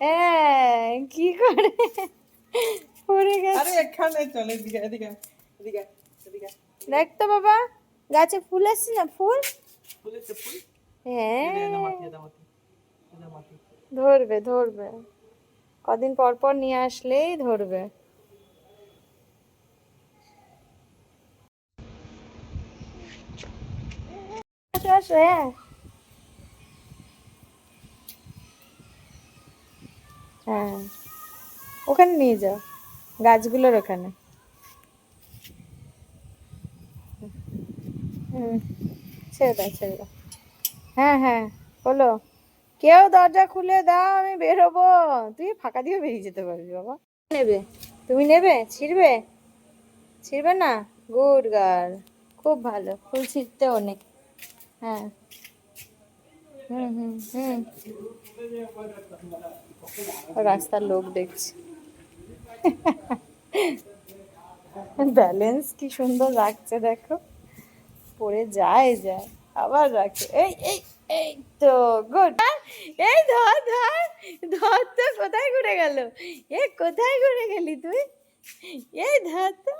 হ্যাঁ কি করে? পড়ে গেছে। আরে এখানে চলে এদিকে এদিকে এদিকে এদিকে। দেখ তো বাবা গাছে ফুল আসছে না? ফুল? ফুলেছে ফুল? হ্যাঁ। ধরবে ধরবে। কদিন পর পর নিয়ে আসলেই ধরবে। হ্যাঁ। হ্যাঁ। ওখানে নিয়ে যাও, গাছগুলোর ওখানে। ছেড়ে দাও, ছেড়ে হ্যাঁ হ্যাঁ হলো কেউ দরজা খুলে দাও, আমি বেরোবো। তুই ফাঁকা দিয়ে বেরিয়ে যেতে পারবি, বাবা। নেবে। তুমি নেবে? ছিড়বে? ছিড়বে না? Good girl. খুব ভালো। ফুল ছিঁড়তেও অনেক। হ্যাঁ। হুম হুম হুম। রাস্তার লোক দেখছি। ব্যালেন্স কি সুন্দর রাখছে দেখো। পড়ে যায় যায়। আবার রাখে। এই এই এই তো গুড। এই ধর ধর ধর তো কোথায় ঘুরে গেল? এ কোথায় ঘুরে গেলি তুই? এই ধর তো।